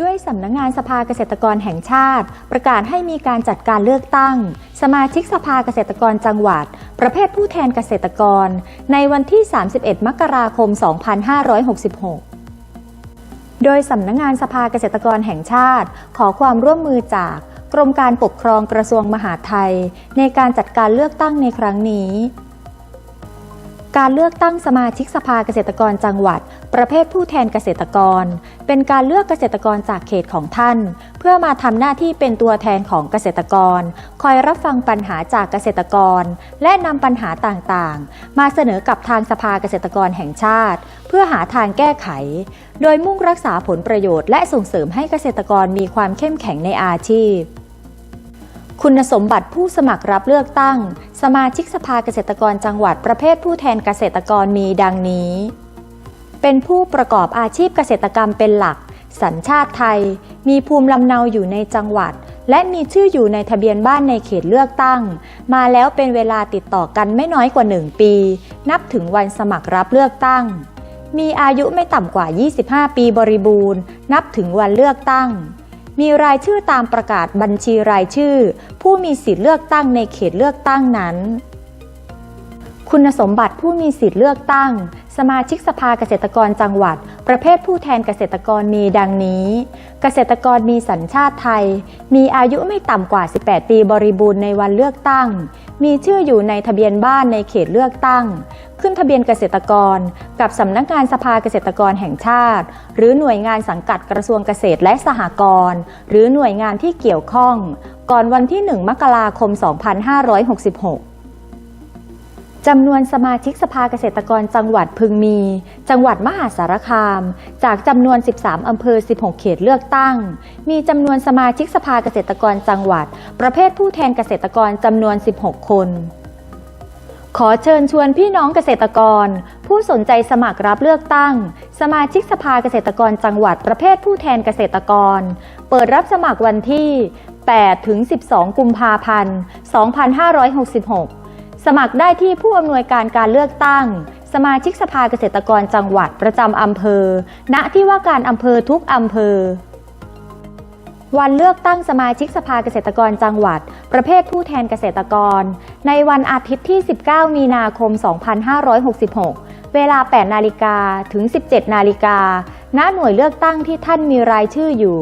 ด้วยสำนักงงานสภาเกษตรกรแห่งชาติ ประกาศให้มีการจัดการเลือกตั้ง สมาชิกสภาเกษตรกรจังหวัด ประเภทผู้แทนเกษตรกร ในวันที่ 31 มกราคม 2566 โดยสำนักงงานสภาเกษตรกรแห่งชาติ ขอความร่วมมือจากกรมการปกครองกระทรวงมหาดไทย ในการจัดการเลือกตั้งในครั้งนี้ การเลือกตั้งสมาชิกสภาเกษตรกรจังหวัด ประเภทผู้แทนเกษตรกร เป็นการเลือกเกษตรกรจากเขตของท่าน เพื่อมาทำหน้าที่เป็นตัวแทนของเกษตรกร คอยรับฟังปัญหาจากเกษตรกร และนำปัญหาต่างๆ มาเสนอกับทางสภาเกษตรกรแห่งชาติ เพื่อหาทางแก้ไข โดยมุ่งรักษาผลประโยชน์และส่งเสริมให้เกษตรกรมีความเข้มแข็งในอาชีพคุณสมบัติผู้สมัครรับเลือกตั้ง สมาชิกสภาเกษตรกรจังหวัดประเภทผู้แทนเกษตรกรมีดังนี้ เป็นผู้ประกอบอาชีพเกษตรกรรมเป็นหลัก สัญชาติไทย มีภูมิลำเนาอยู่ในจังหวัด และมีชื่ออยู่ในทะเบียนบ้านในเขตเลือกตั้ง มาแล้วเป็นเวลาติดต่อกันไม่น้อยกว่า 1 ปี นับถึงวันสมัครรับเลือกตั้ง มีอายุไม่ต่ำกว่า 25 ปีบริบูรณ์ นับถึงวันเลือกตั้ง มีรายชื่อตามประกาศบัญชีรายชื่อ ผู้มีสิทธิเลือกตั้งในเขตเลือกตั้งนั้น คุณสมบัติผู้มีสิทธิเลือกตั้ง สมาชิกสภาเกษตรกรจังหวัด ประเภทผู้แทนเกษตรกรมีดังนี้ เกษตรกรมีสัญชาติไทย มีอายุไม่ต่ำกว่า 18 ปีบริบูรณ์ในวันเลือกตั้ง มีชื่ออยู่ในทะเบียนบ้านในเขตเลือกตั้ง ขึ้นทะเบียนเกษตรกร กับสำนักงานสภาเกษตรกรแห่งชาติ หรือหน่วยงานสังกัดกระทรวงเกษตรและสหกรณ์หรือหน่วยงานที่เกี่ยวข้อง ก่อนวันที่ 1 มกราคม 2566 จำนวนสมาชิกสภาเกษตรกรจังหวัดพึงมี จังหวัดมหาสารคาม จากจำนวน 13 อำเภอ 16 เขตเลือกตั้ง มีจำนวนสมาชิกสภาเกษตรกรจังหวัด ประเภทผู้แทนเกษตรกรจำนวน 16 คน ขอเชิญชวนพี่น้องเกษตรกร ผู้สนใจสมัครรับเลือกตั้ง สมาชิกสภาเกษตรกรจังหวัด ประเภทผู้แทนเกษตรกร เปิดรับสมัครวันที่ 8 ถึง 12 กุมภาพันธ์ 2566 สมัครได้ที่ผู้อำนวยการการเลือกตั้ง สมาชิกสภาเกษตรกรจังหวัดประจำอำเภอ ณ ที่ว่าการอำเภอทุกอำเภอ วันเลือกตั้งสมาชิกสภาเกษตรกรจังหวัด ประเภทผู้แทนเกษตรกร ในวันอาทิตย์ที่ 19 มีนาคม 2566 เวลา 8 นาฬิกาถึง 17 นาฬิกา ณ หน่วยเลือกตั้งที่ท่านมีรายชื่ออยู่